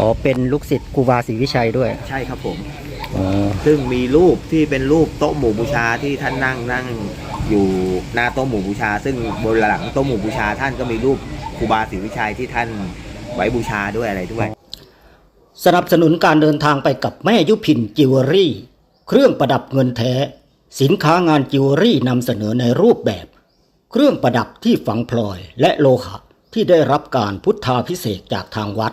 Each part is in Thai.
อ๋อเป็นลูกศิษย์ครูบาศรีวิชัยด้วยใช่ครับผม อ๋อซึ่งมีรูปที่เป็นรูปโต๊ะหมู่บูชาที่ท่านนั่งนั่งอยู่หน้าโต๊ะหมู่บูชา ซึ่งบนหลังโต๊ะหมู่บูชาท่านก็มีรูปครูบาศรีวิชัยที่ท่านไว้บูชาด้วยอะไรด้วย สนับสนุนการเดินทางไปกับแม่ยุพินจิวเวลรี่ เครื่องประดับเงินแท้ สินค้างานจิวเวลรี่นำเสนอในรูปแบบ เครื่องประดับที่ฝังพลอยและโลหะที่ได้รับการพุทธาพิเศษกจากทางวัด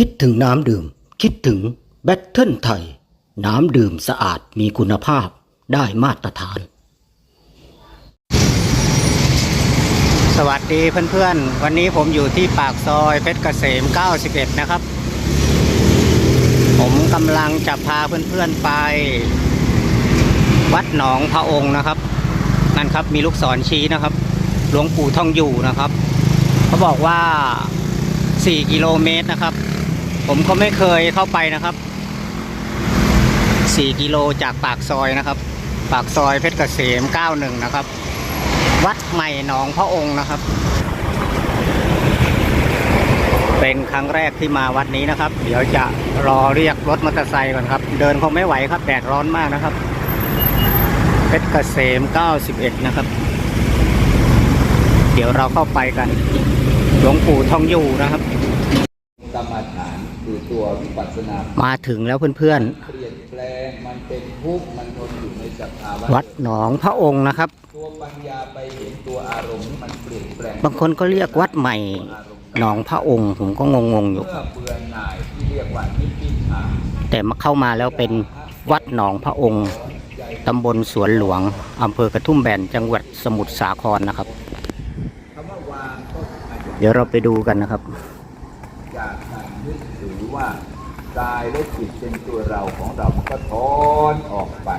คิดถึงน้ำดื่ม คิดถึงแบตเทิลไทย น้ำดื่มสะอาดมีคุณภาพได้มาตรฐาน สวัสดีเพื่อนๆ วันนี้ผมอยู่ที่ปากซอยเพชรเกษม 91 นะครับ ผมกำลังจะพาเพื่อนๆไป วัดหนองพระองค์นะครับนั่นครับมีลูกศรชี้นะครับ หลวงปู่ทองอยู่นะครับ เขาบอกว่า 4 กิโลเมตรนะครับ ผมก็ไม่เคยเข้าไปนะครับ 4 กิโลจากปากซอยนะครับ ปากซอยเพชรเกษม 91 นะครับ วัดใหม่หนองพระองค์นะครับ เป็นครั้งแรกที่มาวัดนี้นะครับ เดี๋ยวจะรอเรียกรถมอเตอร์ไซค์ก่อนครับ เดินคงไม่ไหวครับแดดร้อนมากนะครับ เพชรเกษม 91 นะครับ เดี๋ยวเราเข้าไปกัน หลวงปู่ทองอยู่นะครับ กรรมฐานคือ ตัววิปัสสนามาถึงแล้วเพื่อนเปลี่ยนแปลงมันเป็นทุกข์มันทนอยู่ในสภาวะๆ วัดหนองพระองค์นะครับ ตัวปัญญาไปเห็นตัวอารมณ์ที่มันเปลี่ยนแปลงบางคนก็เรียกวัดใหม่หนองพระองค์ ผมก็งงๆอยู่ เมื่อเบื่อหน่ายที่เรียกว่านิพพิทาแต่มาเข้ามาแล้วเป็นวัดหนองพระองค์ตำบลสวนหลวง อำเภอกระทุ่มแบน จังหวัดสมุทรสาครนะครับ คำว่าวางก็อาจจะเดี๋ยวเราไปดูกันนะครับ จากการนึกถือ ว่ากายและจิตเป็นตัวเราของเรามันก็ถอนออกไป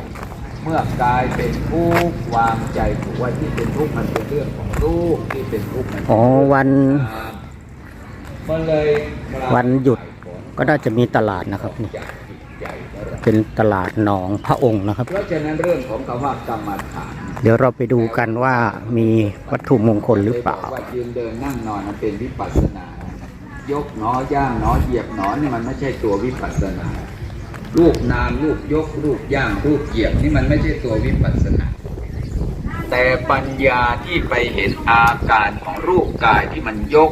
เมื่อกายเป็นทุกข์วางใจถือว่าที่เป็นทุกข์มันเป็นเรื่องของรูปที่เป็นทุกข์มันเป็นอ๋อวันมันเลยกลายวันหยุดก็น่าจะมีตลาดนะครับนี่จากจิตใจของเราเป็นตลาดหนองพระองค์นะครับเพราะฉะนั้นเรื่องของคำว่ากรรมฐานเดี๋ยวเราไปดูกันว่ามีวัตถุมงคลหรือเปล่าว่ายืนเดินนั่งนอนมันเป็นวิปัสสนา ยกหนอย่างหนอเหยียบหนอนี่มันไม่ใช่ตัววิปัสสนา รูปนามรูปยกรูปย่างรูปเหยียบนี่มันไม่ใช่ตัววิปัสสนา แต่ปัญญาที่ไปเห็นอาการของรูปกายที่มันยก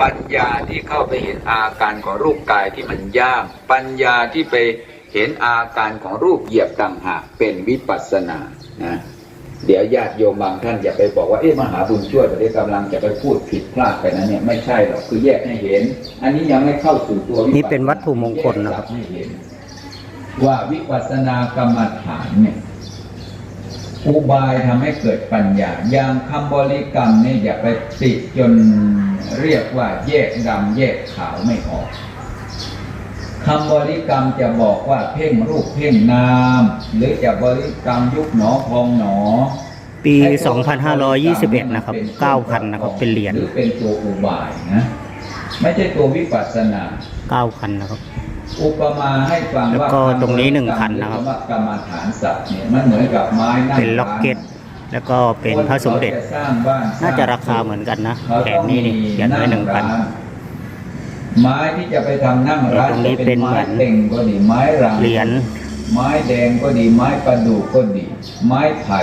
ปัญญาที่เข้าไปเห็นอาการของรูปกายที่มันย่าง ปัญญาที่ไปเห็นอาการของรูปเหยียบต่างหากเป็นวิปัสสนานะ เดี๋ยวญาติโยมบางท่านอย่าไปบอกว่าเอ๊ะมหาบุญช่วยประเดี๋ยวกำลังจะไปพูดผิดพลาดไปนะเนี่ยไม่ใช่หรอกคือแยกให้เห็น อันนี้ยังไม่เข้าสู่ตัววิปัสสนี่เป็นวัตถุมงคลนะครับแยกให้เห็นว่าวิปัสสนากรรมฐานเนี่ยอุบายทำให้เกิดปัญญาอย่างคำบริกรรมเนี่ยอย่าไปติดจนเรียกว่าแยกดำแยกขาวไม่ออก คำบริกรรมจะบอกว่าเพ่งรูปเพ่งนาม หรือจะบริกรรมยุบหนอพองหนอ ปี 2521 นะครับ 9,000 นะครับ เป็นเหรียญหรือเป็นตัวอุบายนะ ไม่ใช่ตัววิปัสสนา 9,000 นะครับ อุปมาให้ฟังแล้วว่าก็ตรงนี้หนึ่งพันนะครับหอว่ากรรมฐานสัตว์เนี่ยมันเหมือนกับไม้นั่งเป็นล็อกเก็ตแล้วก็เป็นพระสมเด็จคนราะสร้างบ้านน่าจะราคาเหมือนกันนะเขาแผต้งองนี้นี่เขียนไว้หนึ่งพันร้า ไม้ที่จะไปทำนั่งร้านตรงนี้จะเป็นไม้เหมือนเต็งก็ดีไม้รังเหรียญไม้แดงก็ดีไม้ประดู่ก็ดี ไม้ไผ่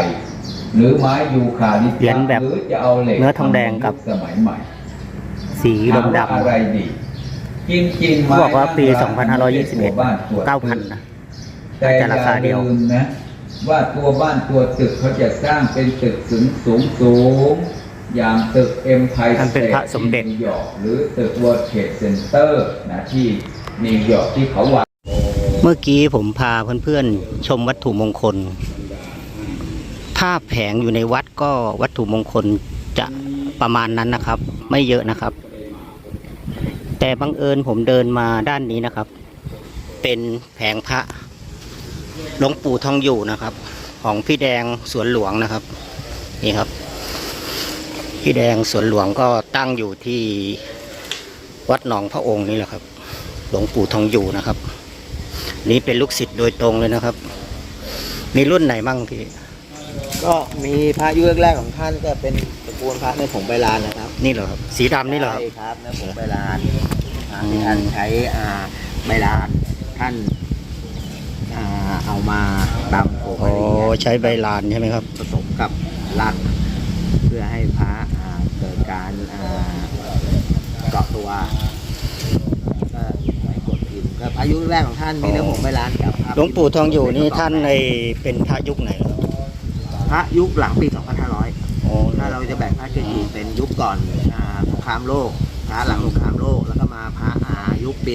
หรือไม้ยูคาลิปตัสเหรียญแบบหรือจะเอาเหล็กเนื้อทองแดงกับสมัยใหม่ สีถามว่าดำอะไรดีจริงๆๆเขาบอกว่าปีไม้นั่งร้นไม่ใช่ตัวบ้านตัว2521 9,000นะแต่แต่ราคาเดียวอลืมนะว่าตัวบ้านตัวตึกเขาจะสร้างเป็นตึกสูงสูงสูง อย่างตึกเอ็มไพท่านเป็นพระสมเด็จ นิวยอร์กหรือตึก World Trade Center นะที่นิวยอร์กที่เขาวาง เมื่อกี้ผมพาเพื่อนๆ ชมวัตถุมงคล ถ้าแผงอยู่ในวัดก็วัตถุมงคลจะประมาณนั้นนะครับ ไม่เยอะนะครับ แต่บังเอิญผมเดินมาด้านนี้นะครับ เป็นแผงพระหลวงปู่ทองอยู่นะครับ ของพี่แดงสวนหลวงนะครับ นี่ครับ พี่แดงสวนหลวงก็ตั้งอยู่ที่วัดหนองพระองค์นี่แหละครับ หลวงปู่ทองอยู่นะครับ นี่เป็นลูกศิษย์โดยตรงเลยนะครับ มีรุ่นไหนบ้างพี่ ก็มีพระยุคแรกๆของท่านก็เป็นตระกูลพระในผงใบลานนะครับ นี่เหรอครับ สีดำนี่เหรอครับ ใช่ครับในผงใบลานพระที่ท่านใช้อ่าใบลานท่านอ่าเอามาดำโขกโอ้อะไรอย่างเงี้ยใช้ใบลานใช่ไหมครับ ผสมกับลัก เพื่อให้พระอ่าเกิดการอ่าเกาะตัวก็ไม่กดพิมพ์ก็อายุแรกของท่านมีเนื้อผงใบลานกับพระหลวงปู่ทองอยู่นี่ท่านในเป็นพระยุคไหนครับพระยุคหลังปี 2500โอ้ถ้าเราจะแบ่งพระเกจิเป็นยุคก่อนอ่าสงครามโลกพระหลังสงครามโลกแล้วก็มาพระอ่ายุคปี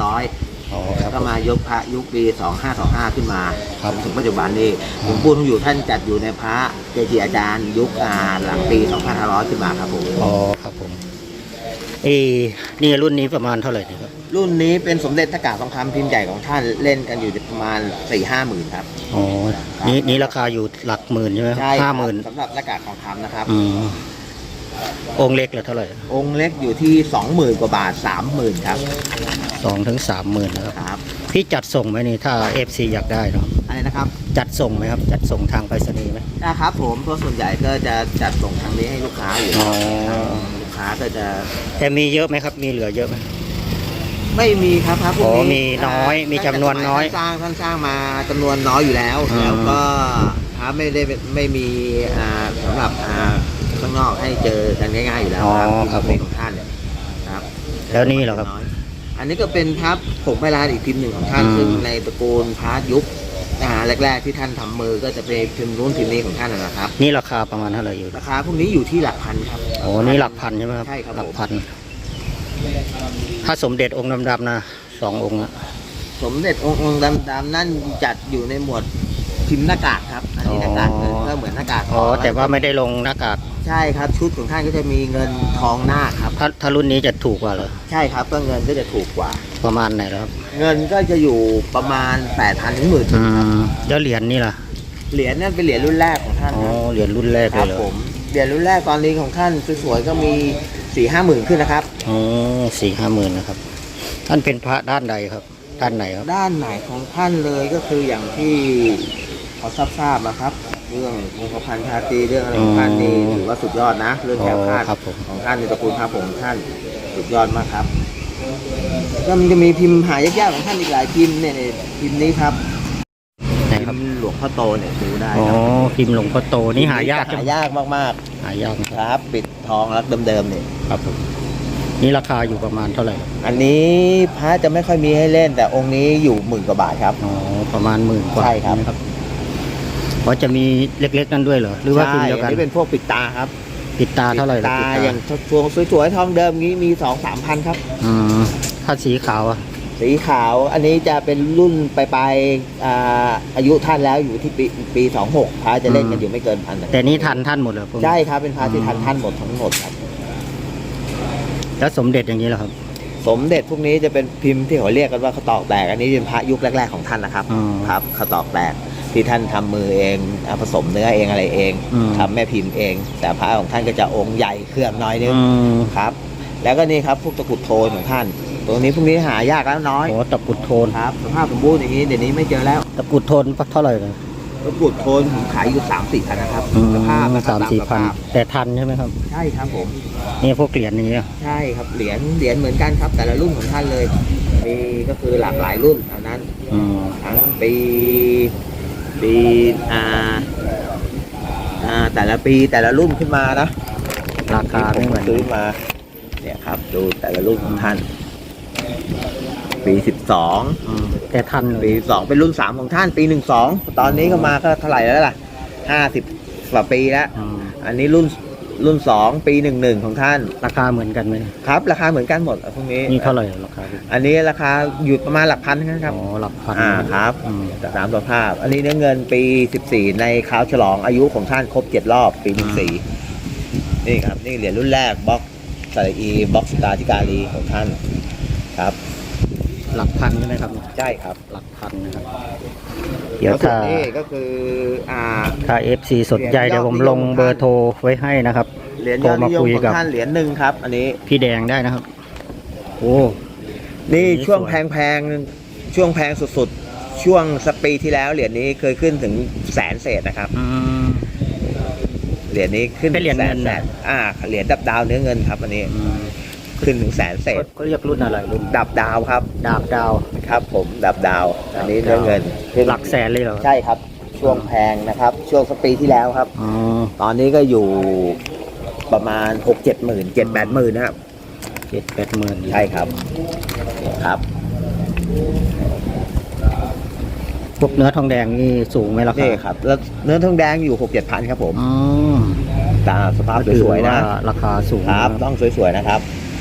2500 อ๋อคแล้รัวบ ก็มายกพระยุคปี 2525 ขึ้นมาครับ จนถึงปัจจุบันนี้หลวงปู่ทองอยู่ท่านจัดอยู่ในพระเกจิอาจารย์ ยุคอ่าหลังปี 2500 ขึ้นมาครับผมอ๋อครับผมเอ้นี่รุ่นนี้ประมาณเท่าไหร่นี่ครับรุ่นนี้เป็นสมเด็จทกาทองคำพิมพ์ใหญ่ของท่านเล่นกันอยู่ประมาณ 4-5หมื่นครับ อ๋อนี่นี่ราคาอยู่หลักหมื่นใช่ไหมใช่คห้ารับหมื่นสำหรับหน้ากากทองคำนะครับ อืม องค์เล็กเหลือเท่าไหร่องค์เล็กอยู่ที่ 20,000 กว่าบาท 30,000 ครับสองถึงสามหมื่นนะครับ ครับพี่จัดส่งไหมนี่ถ้าเอฟซีอยากได้เนาะอะไรนะครับจัดส่งไหมครับ จัดส่งทางไปรษณีย์ไหม นะครับผมเพราะส่วนใหญ่ก็จะจัดส่งทางนี้ให้ลูกค้าอยู่อ๋อ ลูกค้าก็จะแต่มีเยอะไหมครับ มีเหลือเยอะไหม ไม่มีครับครับพวกอ๋อนี้มีน้อยมีจำนวนน้อยท่าสร้างท่านสร้างมาจำนวนน้อยอยู่แล้วอืมแล้วก็ครับไม่ได้ไม่มีอ่าสำหรับอ่า ข้างนอกให้เจอกันง่ายๆอยู่แล้วครับที่ผมเป็นของท่านเนี่ยครับแล้วนี่เหรอครับน้อยอันนี้ก็เป็นพับผงใบลานอีกพิมพ์หนึ่งของท่านอืม ซึ่งในตระกูลพาร์ทยุคอ่าแรกๆที่ท่านทำมือก็จะเป็นพิมพ์นู้นพิมพ์นี้ของท่านนะนะครับ นี่ราคาประมาณเท่าไหร่อยู่ราคาพวกนี้อยู่ที่หลักพันครับ โอ้นี่หลักพันใช่ไหมครับใช่ครับ หลัผกมพันถ้าสมเด็จองค์ดำๆนะสององค์นะสมเด็จองค์องค์ดำๆนั่นจัดอยู่ในหมวดพิมพ์หน้ากากครับ อันนี้หน้ากากเงินก็เหมือนหน้ากากอ๋อทงแต่ว่าไม่ได้ลงหน้ากาก ใช่ครับชุดของท่านก็จะมีเงินทองหน้าครับ ถ้าถ้ารุ่นนี้จะถูกกว่าเหรอ ใช่ครับก็เงินก็จะถูกกว่า ประมาณไหนแล้วครับ เงินก็จะอยู่ประมาณ8 0 0 0ถึงหมื่นอืมแล้วเหรียญนี่ล่ะ เหรียญนั่นเป็นเหรียญรุ่นแรกของท่านอ๋อ ครับเหรียญรุ่นแรกคเลรัยบเหรอผมเหรียญรุ่นแรกตอนนี้ของท่านสวยๆก็มี4ี่ห้าหมื่นขึ้นนะครับ อ๋อสี่ห้าหมื่นนะครับ ท่านเป็นพระด้านใดครับ ด้านไหนครับ ด้านไหนของท่านเลยก็คืออย่างที่เขาทราบทราบๆนะครับเรื่ององค์พระพันธ์ชาตรีเรื่องอะไรของท่านนี่ถือว่าสุดยอดนะ เรื่องแคล้วคลาดครับผมของท่านในตระกูลพระผงของท่านสุดยอดมากครับก็มันจะมีพิมพ์หายากๆของท่านอีกหลายพิมพ์เนี่ยเนี่ยพิมพ์นี้ครับไหนพิครับมพ์หลวงพ่อโตเนี่ยดูได้อ๋อครับพิมพ์หลวงพ่อโตนี่หายากหายากมากหายากๆคครับรับปิดทองรักเดิมๆเนี่ยครับผมนี่ราคาอยู่ประมาณเท่าไหร่ครับอันนี้พระจะไม่ค่อยมีให้เล่น แต่องค์นี้อยู่หมื่นกว่าบาทครับ อ๋อ ประมาณหมื่นกว่า ใช่ครับ นะเพราะจะมีเล็กๆนั่นด้วยเหรอ หรือว่าพิมพ์เดียวกันใช่อันนี้เป็นพวกปิดตาครับปิดตาเท่าไหร่ปิดล่ะตาปิดตาอย่างทวงสวยๆทองเดิมนี้มีสองสามพันครับ อืมถ้าสีขาวอะสีขาวอันนี้จะเป็นรุ่นปลายๆอ่าอายุท่านแล้วอยู่ที่ปีปีสองหกพระจะเล่นกันอยู่ไม่เกินพันแต่นี่ทันท่านหมดเหรอพวกนี้ใช่ครับเป็นพระที่ทันท่านหมดทั้งหมดครับ แล้วสมเด็จอย่างนี้เหรอครับสมเด็จพวกนี้จะเป็นพิมพ์ที่เขาเรียกกันว่าข้าวตอกแตกอันนี้เป็นพระยุคแรก ๆของท่านนะครับอ๋อ ครับข้าวตอกแตก ที่ท่านทำมือเองอ่าผสมเนื้อเองอะไรเองอืมทำแม่พิมพ์เอง แต่พระของท่านก็จะองค์ใหญ่เครื่องน้อยนึงอืมครับ แล้วก็นี่ครับพวกตะกรุดโทนของท่านตรงนี้พวกนี้หายากแล้วน้อยโอ้ตะกรุดโทนครับสภาพสมบูรณ์อย่างนี้เดี๋ยวนี้ไม่เจอแล้วตะกรุดโทนเท่าไหร่เลยตะกรุดโทนผมขายอยู่สามสี่พันนะครับสภาพนะครับสามสี่ตพันสภาพแต่ทันใช่ไหมครับใช่ครับผมนี่พวกเหรียญอย่างเงี้ยใช่ครับเหรียญเหรียญเหมือนกันครับ แต่ละรุ่นของท่านเลยมีก็คือหลากหลายรุ่นอันนั้นอืมทั้งปี ปีอ่าอ่าแต่ละปีแต่ละรุ่นขึ้นมานะราคาไม่เหมือนซื้อมา เนี่ยครับ ดูแต่ละรุ่นของท่าน ปีสิบสองอืมแต่ทันเลปียสองเป็นรุ่นสามของท่าน ปีหนึ่งสองตอนนี้ก็มาก็เท่าไหร่แล้วล่ะห้าสิบกว่าปีแล้วอืมอันนี้รุ่น รุ่นสองปีหนึ่งหนึ่งของท่าน ราคาเหมือนกันไหมครับ ราคาเหมือนกันหมดอะพวกนี้ นี่เท่าไหร่ราคาอันนี้ราคาอยู่ประมาณหลักพันนะครับอ๋อหลักพันอ่าครับอืมจากสามสภาพ อันนี้เนื้อเงินปี 14 ในคราวฉลองอายุของท่านครบ 7 รอบปี 14 นี่ครับนี่เหรียญรุ่นแรกบล็อกสระอีบล็อกสตาร์ธิการีของท่านครับ หลักพันใช่ไหมครับ ใช่ครับ หลักพันนะครับ เดี๋ยวแล้วส่วถ้านนี้ก็คืออ่าถ้า FC สนใจเดี๋ยวผมลงเบอร์โทรไว้ให้นะครับเหรียญโทยรอดมานิยมคุยของกับท่านเหรียญหนึ่งครับ อันนี้ พี่แดงได้นะครับ โอ้ นี่อันนี้ช่วงสวยแพงๆ ช่วงแพงสุดๆ ช่วงสปีที่แล้วเหรียญนี้เคยขึ้นถึงแสนเศษนะครับ อืม เหรียญนี้ขึ้นเป็นเหรียญแสเงินนแสนะนอ่า เหรียญดับดาวเนื้อเงินครับอันนี้ อืม ขึ้นถึงแสนเศษก็เรียกรุ่นอะไรรุ่นดับดาวครับ ดาบดาว ครับ ผมดับดาว อันนี้เนื้อเงินหลักแสนเลยเหรอ ใช่ครับ ช่วงแพงนะครับ ช่วงสปีที่แล้วครับ อ๋อ ตอนนี้ก็อยู่ประมาณหกเจ็ดหมื่นเจ็ดแปดหมื่นนะครับเจ็ดแปดหมื่นใช่ครับ ครับพวกเนื้อทองแดงนี่สูงไหมล่ะครันี่ครับ แล้วเนื้อทองแดงอยู่หกเจ็ดพันครับผมอ๋อตามสภาพสวยๆนะถือราคาสูงครับ ต้องสวยๆนะครับอืม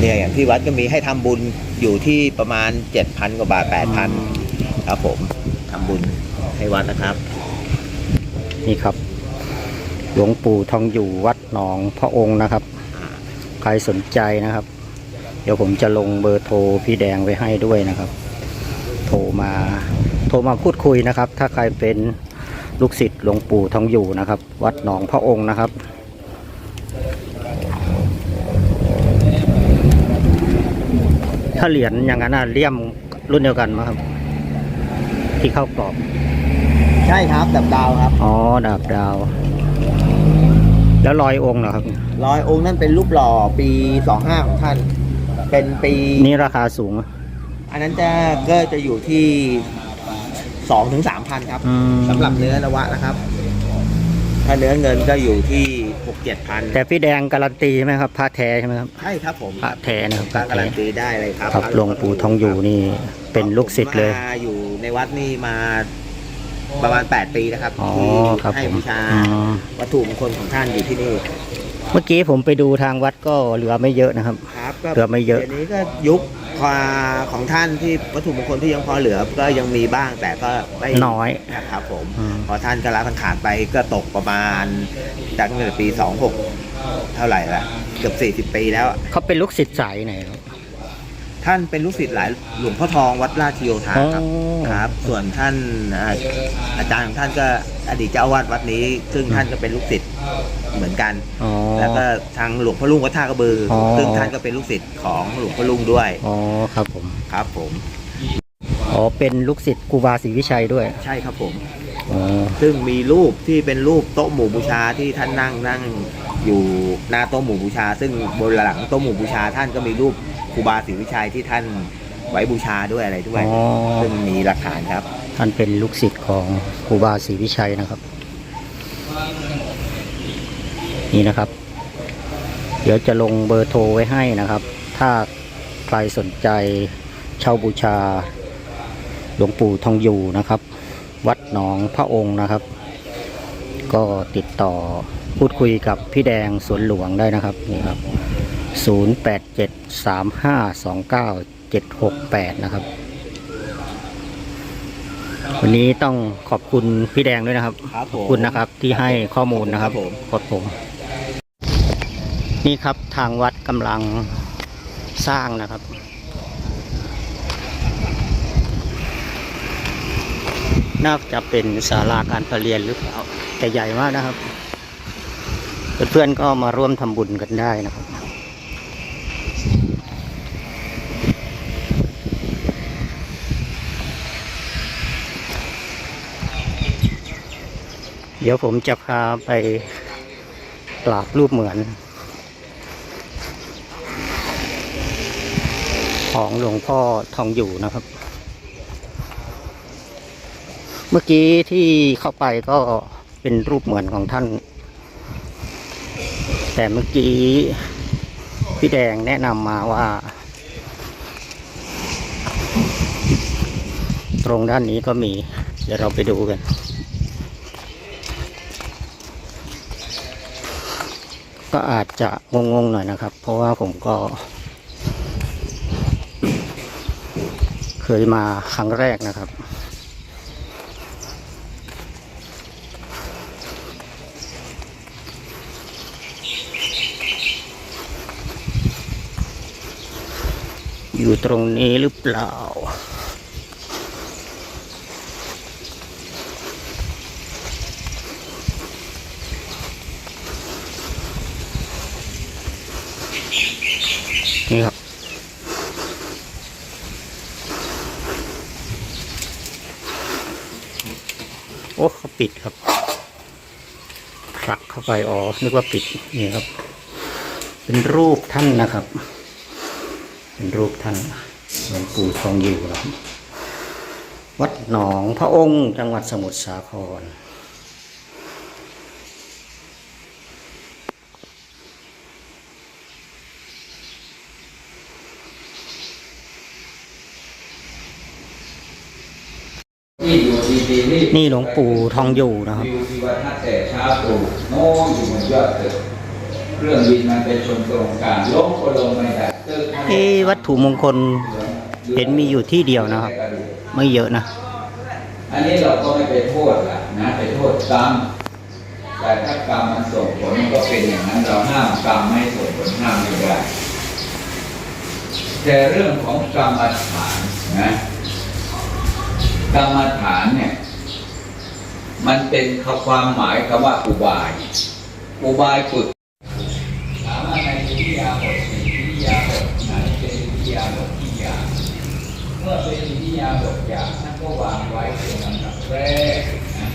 เนี่ยอย่างที่วัดก็มีให้ทำบุญอยู่ที่ประมาณ7,000กว่าบาท8,000ครับผมทำบุญให้วัดนะครับ นี่ครับ หลวงปู่ทองอยู่วัดหนองพระองค์นะครับ ใครสนใจนะครับ เดี๋ยวผมจะลงเบอร์โทรพี่แดงไว้ให้ด้วยนะครับ โทรมาโทรมาพูดคุยนะครับ ถ้าใครเป็นลูกศิษย์หลวงปู่ทองอยู่นะครับ วัดหนองพระองค์นะครับ ถ้าเหรียญอย่างนั้นน่ะเลี่ยมรุ่นเดียวกันไหมครับ ที่เข้ากรอบ ใช่ครับดับดาวครับ อ๋อดาบดาว แล้วรอยองค์เหรอครับร้อยองค์นั่นเป็นรูปหล่อปี25ของท่าน เป็นปีนี่ราคาสูงไหมอันนั้นจะก็จะอยู่ที่2-3ถึง3,000ครับอืมสำหรับเนื้อนวะนะครับ ถ้าเนื้อเงินก็อยู่ที่ 6-7พันแต่พี่แดงการันตีใช่ไหมครับพระแท้ใช่ไหมครับใช่ครับผมพระแท้นะครับพการระการัแท้นตีได้เลยครับครับหลวงปู่ทองอยู่นี่เป็นลูกศิษย์เลยมาอยู่ในวัดนี่มาประมาณ 8 ปีนะครับอ๋อที่ครับให้ผมบูชาอ๋อวัตถุมงคลของท่านอยู่ที่นี่เมื่อกี้ผมไปดูทางวัดก็เหลือไม่เยอะนะครับ ครับก็เหลือไม่เยอะ ดี๋ยวนี้ก็ยุค ของท่านที่วัตถุมงคลที่ยังพอเหลือ ก็ยังมีบ้างแต่ก็ไม่น้อยนะครับผมอืมพอท่านก็ละสังขารไปก็ตกประมาณจากตั้งแต่ปี26เท่าไหร่ละเกือบ40ปีแล้ว เขาเป็นลูกศิษย์สายไหนครับท่านเป็นลูกศิษย์หลายหลวงพ่อทองวัดราชโยธาครับอ๋อครับ ส่วนท่านอ่าอาจารย์ของท่านก็ อดีตเจ้าอาวาสวัดนี้ ซึ่งท่านก็เป็นลูกศิษย์เหมือนกัน อ๋อ แล้วก็ทางหลวงพ่อลุงวัดท่ากระบือออ ซึ่งท่านก็เป็นลูกศิษย์ของหลวงพ่อลุงด้วยอ๋อครับผม ครับ ผมอ๋อ เป็นลูกศิษย์ครูบาศรีวิชัยด้วย ใช่ครับผม อ๋อ ซึ่งมีรูปที่เป็นรูปโต๊ะหมู่บูชาที่ท่านนั่งนั่งอยู่หน้าโต๊ะหมู่บูชา ซึ่งบนหลังโต๊ะหมู่บูชาท่านก็มีรูปครูบาศรีวิชัยที่ท่าน ไว้บูชาด้วยอะไรด้วยอ๋อ ซึ่งมีหลักฐานครับ ท่านเป็นลูกศิษย์ของครูบาศรีวิชัยนะครับ นี่นะครับ เดี๋ยวจะลงเบอร์โทรไว้ให้นะครับ ถ้าใครสนใจเช่าบูชาหลวงปู่ทองอยู่นะครับ วัดหนองพระองค์นะครับ ก็ติดต่อพูดคุยกับพี่แดงสวนหลวงได้นะครับนี่ครับ 0873529768นะครับ วันนี้ต้องขอบคุณพี่แดงด้วยนะครับครับผม ขอบคุณนะครับ ที่ให้ข้อมูลนะครับครับผมขอบผมนี่ครับทางวัดกำลังสร้างนะครับ น่าจะเป็นศาลาการประเรียนหรือเปล่าแต่ใหญ่มากนะครับ เพื่อนๆก็มาร่วมทำบุญกันได้นะครับ เดี๋ยวผมจะพาไปกราบรูปเหมือน ของหลวงพ่อทองอยู่นะครับ เมื่อกี้ที่เข้าไปก็เป็นรูปเหมือนของท่าน แต่เมื่อกี้พี่แดงแนะนำมาว่า ตรงด้านนี้ก็มี เดี๋ยวเราไปดูกัน ก็อาจจะงงๆหน่อยนะครับ เพราะว่าผมก็ เคยมาครั้งแรกนะครับ อยู่ตรงนี้หรือเปล่า นี่ครับ โอ้เขาปิดครับผลักเข้าไปอ๋อนึกว่าปิดนี่ครับ เป็นรูปท่านนะครับ เป็นรูปท่านหลวงปู่ทองอยู่ครับ วัดหนองพระองค์จังหวัดสมุทรสาคร ที่อยู่ดีๆ นี่นี่หลวงปู่ทองอยู่นะครับวิวที่วัดท่าแต่เช้าตรู่โน่นอยู่บนยอดตึกเครื่องบินมันไปชนตรงกลางล้มก็ลงไม่ได้ตึกมันเอ๊ะวัตถุมงคลเห็นมีอยู่ที่เดียวนะครับ ไม่เยอะนะ อันนี้เราก็ไม่ไปโทษละนะไปโทษกรรมแต่ถ้ากรรมมันส่งผลมันก็เป็นอย่างนั้นเราห้ามกรรมไม่ส่งผลห้ามไม่ได้แต่เรื่องของกรรมฐานนะกรรมฐานเนี่ย มันเป็นคความหมายคำว่าอุบาย อุบายฝึกถามว่าในวิทยาบทสี่วิทยาบทไหนเป็นวิทยาบทที่ยากเมื่อเป็นวิทยาบทยากท่านก็วางไว้เป็นลำดับแรกนะ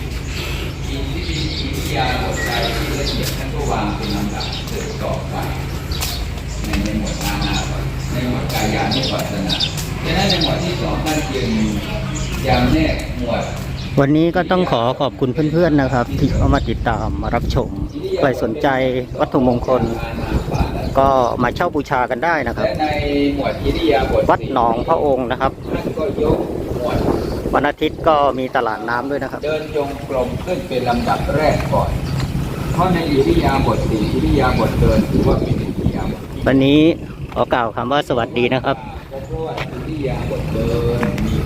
อินที่เป็นวิทยาบทใดที่ละเอียดท่านก็วางเป็นลำดับเกิดต่อไปในในหมวดอาณาในหมวดกายานุปัสสนาดังนั้นในหมวดที่สองท่านจึงยังแนกหมวด วันนี้ก็ต้องขอขอบคุณเพื่อนๆนะครับ ที่เข้ามาติดตามมารับชมใครสนใจวัตถุมงคล ก็มาเช่าบูชากันได้นะครับและในหมวดอิริยาบถวัดหนองพระองค์นะครับท่านก็ยกหมวดวันอาทิตย์ก็มีตลาดน้ำด้วยนะครับ เดินจงกรมขึ้นเป็นลำดับแรกก่อน เพราะในอิริยาบถสี่อิริยาบถเดินถือว่าเป็นอิริยาบถที่วันนี้ขอกล่าวคำว่าสวัสดีนะครับ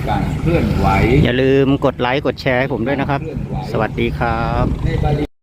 เพราะว่าอิริยาบถเดินมีการเคลื่อนไหว อย่าลืมกดไลค์กดแชร์ให้ผมด้วยนะครับ สวัสดีครับในบาลี